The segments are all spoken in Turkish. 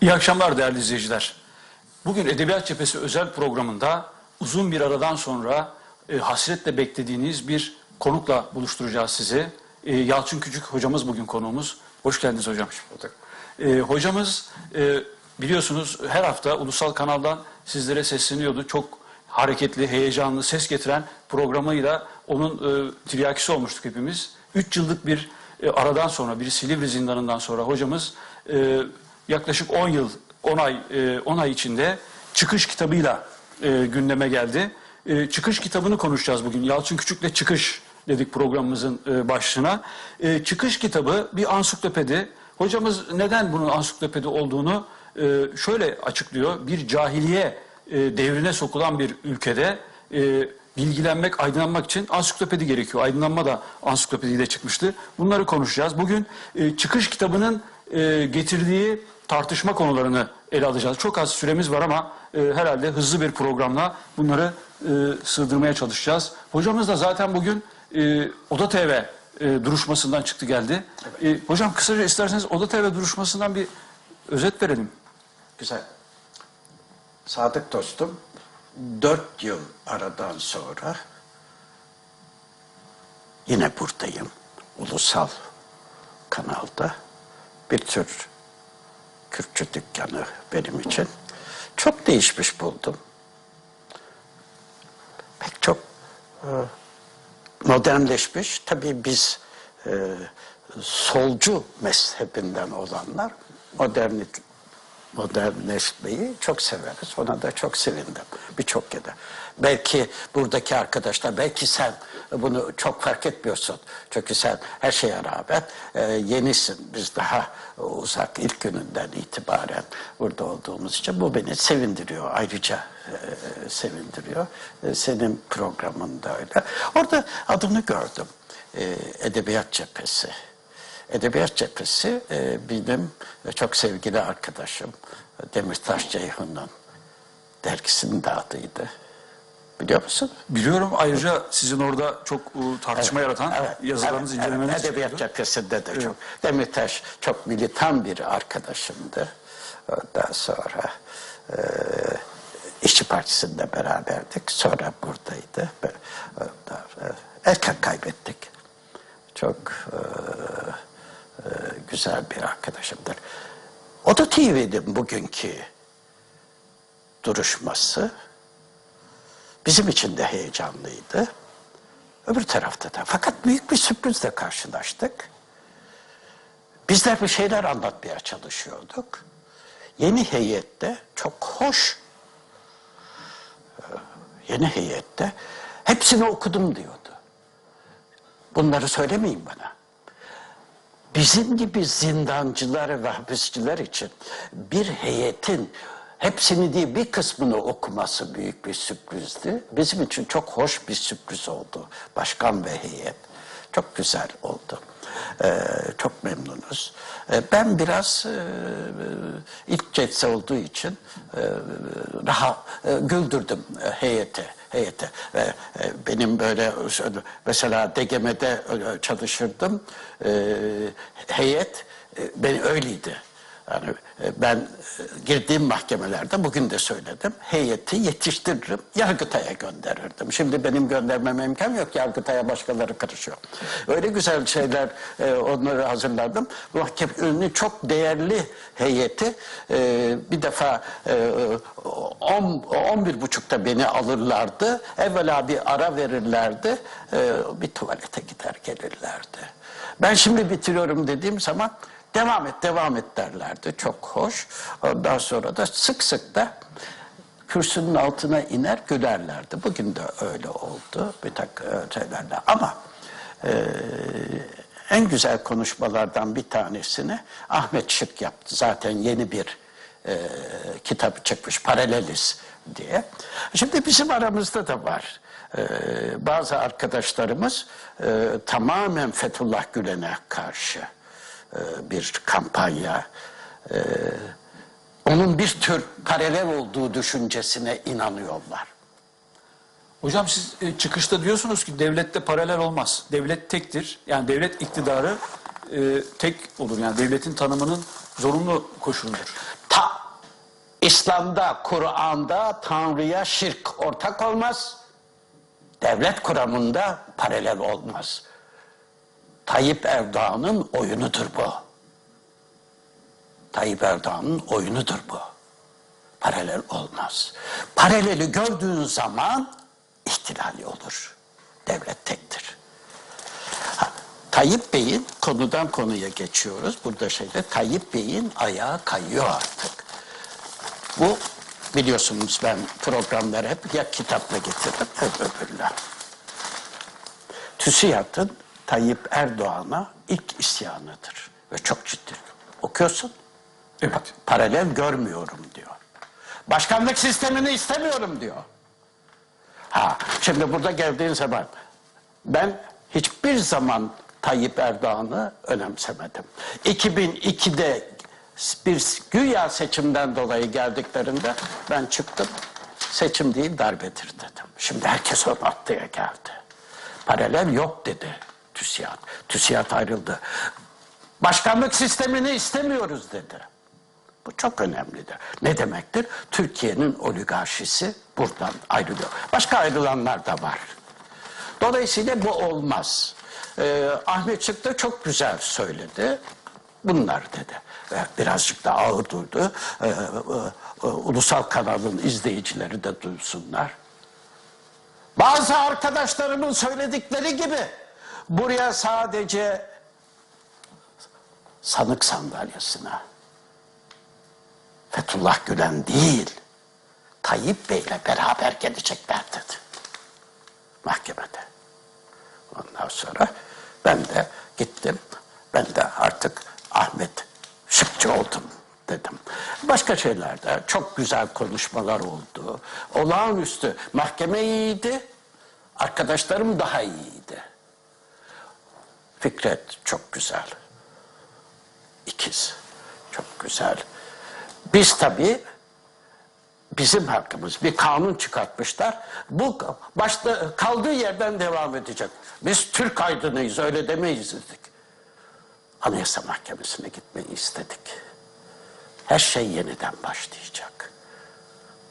İyi akşamlar değerli izleyiciler. Bugün Edebiyat Cephesi özel programında uzun bir aradan sonra e, hasretle beklediğiniz bir konukla buluşturacağız sizi. E, Yalçın Küçük hocamız bugün konuğumuz. Hoş geldiniz hocam. E, hocamız e, biliyorsunuz her hafta ulusal kanaldan sizlere sesleniyordu. Çok hareketli, heyecanlı, ses getiren programıyla onun e, tiryakisi olmuştuk hepimiz. Üç yıllık bir e, aradan sonra, bir Silivri zindanından sonra hocamız e, yaklaşık 10 yıl, 10 ay, e, 10 ay içinde çıkış kitabıyla e, gündeme geldi. E, çıkış kitabını konuşacağız bugün. Yalçın Küçük'le Çıkış dedik programımızın e, başlığına. E, çıkış kitabı bir ansiklopedi. Hocamız neden bunun ansiklopedi olduğunu e, şöyle açıklıyor. Bir cahiliye e, devrine sokulan bir ülkede e, bilgilenmek, aydınlanmak için ansiklopedi gerekiyor. Aydınlanma da ansiklopediyle çıkmıştı. Bunları konuşacağız. Bugün e, çıkış kitabının e, getirdiği tartışma konularını ele alacağız. Çok az süremiz var ama e, herhalde hızlı bir programla bunları e, sığdırmaya çalışacağız. Hocamız da zaten bugün e, Oda TV e, duruşmasından çıktı geldi. E, hocam kısaca isterseniz Oda TV duruşmasından bir özet verelim. Güzel. Sadık dostum, dört yıl aradan sonra yine buradayım. Ulusal kanalda bir tür Kürtçü dükkanı benim için. Çok değişmiş buldum. Pek çok e, modernleşmiş. Tabii biz e, solcu mezhebinden olanlar modernit modernleşmeyi çok severiz. Ona da çok sevindim birçok kere. Belki buradaki arkadaşlar, belki sen bunu çok fark etmiyorsun. Çünkü sen her şeye rağmen e, yenisin. Biz daha uzak ilk gününden itibaren burada olduğumuz için bu beni sevindiriyor. Ayrıca e, sevindiriyor. E, senin programın da öyle. Orada adını gördüm. E, Edebiyat Cephesi. Edebiyat Cephesi e, benim çok sevgili arkadaşım Demirtaş Ceyhun'un dergisinin de adıydı. Biliyor musun? Biliyorum ayrıca sizin orada çok e, tartışma yaratan yazılarınız, evet, incelemeleriniz evet, Edebiyat çıktı. cephesinde de çok. Demirtaş çok militan bir arkadaşımdı. Ondan sonra e, İşçi Partisi'nde beraberdik. Sonra buradaydı. Ondan, sonra erken kaybettik. Çok e, e, güzel bir arkadaşımdır. O da TV'nin bugünkü duruşması bizim için de heyecanlıydı. Öbür tarafta da. Fakat büyük bir sürprizle karşılaştık. Bizler bir şeyler anlatmaya çalışıyorduk. Yeni heyette çok hoş, e, yeni heyette hepsini okudum diyordu. Bunları söylemeyin bana. Bizim gibi zindancılar ve hapisçiler için bir heyetin hepsini değil bir kısmını okuması büyük bir sürprizdi. Bizim için çok hoş bir sürpriz oldu. Başkan ve heyet. Çok güzel oldu. Ee, çok memnunuz. Ee, ben biraz e, ilk cetse olduğu için e, rahat e, güldürdüm e, heyeti ve e, benim böyle mesela DGM'de öyle çalışırdım. E, heyet e, ben öyleydi. Yani e, ben e, girdiğim mahkemelerde bugün de söyledim. Heyeti yetiştiririm, Yargıtay'a gönderirdim. Şimdi benim göndermeme imkan yok. Yargıtay'a başkaları karışıyor. Öyle güzel şeyler e, onları hazırladım. Mahkemenin çok değerli heyeti bir defa e, on, on bir buçukta beni alırlardı. Evvela bir ara verirlerdi. Bir tuvalete gider gelirlerdi. Ben şimdi bitiriyorum dediğim zaman devam et devam et derlerdi. Çok hoş. Ondan sonra da sık sık da kürsünün altına iner gülerlerdi. Bugün de öyle oldu bir takım şeylerle. Ama e, en güzel konuşmalardan bir tanesini Ahmet Şık yaptı. Zaten yeni bir e, kitabı çıkmış Paralelis diye. Şimdi bizim aramızda da var. E, bazı arkadaşlarımız e, tamamen Fethullah Gülen'e karşı e, bir kampanya e, onun bir tür paralel olduğu düşüncesine inanıyorlar. Hocam siz e, çıkışta diyorsunuz ki devlette paralel olmaz. Devlet tektir. Yani devlet iktidarı e, tek olur. Yani devletin tanımının zorunlu koşuludur. Ta İslam'da, Kur'an'da Tanrı'ya şirk ortak olmaz. Devlet kuramında paralel olmaz. Tayyip Erdoğan'ın oyunudur bu. Tayyip Erdoğan'ın oyunudur bu. Paralel olmaz. Paraleli gördüğün zaman ihtilali olur. Devlet tektir. Ha, Tayyip Bey'in konudan konuya geçiyoruz. Burada şeyde Tayyip Bey'in ayağı kayıyor artık. Bu biliyorsunuz ben programları hep ya kitapla getiririm ya öbürle. TÜSİAD'ın Tayyip Erdoğan'a ilk isyanıdır. Ve çok ciddi. Okuyorsun. Evet. Paralel görmüyorum diyor. Başkanlık sistemini istemiyorum diyor. Ha, şimdi burada geldiğin zaman ben hiçbir zaman Tayyip Erdoğan'ı önemsemedim. 2002'de bir güya seçimden dolayı geldiklerinde ben çıktım. Seçim değil darbedir dedim. Şimdi herkes o noktaya geldi. Paralel yok dedi TÜSİAD. TÜSİAD ayrıldı. Başkanlık sistemini istemiyoruz dedi. Bu çok önemlidir. Ne demektir? Türkiye'nin oligarşisi buradan ayrılıyor. Başka ayrılanlar da var. Dolayısıyla bu olmaz. Ee, Ahmet Çık da çok güzel söyledi. Bunlar dedi. Ve birazcık da ağır durdu. Ee, e, e, ulusal kanalın izleyicileri de duysunlar. Bazı arkadaşlarımın söyledikleri gibi buraya sadece sanık sandalyesine Fethullah Gülen değil, Tayyip Bey'le beraber gelecekler dedi. Mahkemede. Ondan sonra ben de gittim. Ben de artık Ahmet Şıkçı oldum dedim. Başka şeylerde çok güzel konuşmalar oldu. Olağanüstü. Mahkeme iyiydi. Arkadaşlarım daha iyiydi. Fikret çok güzel. İkiz. Çok güzel. Biz tabii bizim hakkımız bir kanun çıkartmışlar. Bu başta kaldığı yerden devam edecek. Biz Türk aydınıyız öyle demeyiz dedik. Anayasa Mahkemesi'ne gitmeyi istedik. Her şey yeniden başlayacak.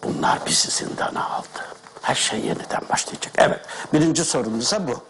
Bunlar bizi zindana aldı. Her şey yeniden başlayacak. Evet, birinci sorumuza bu.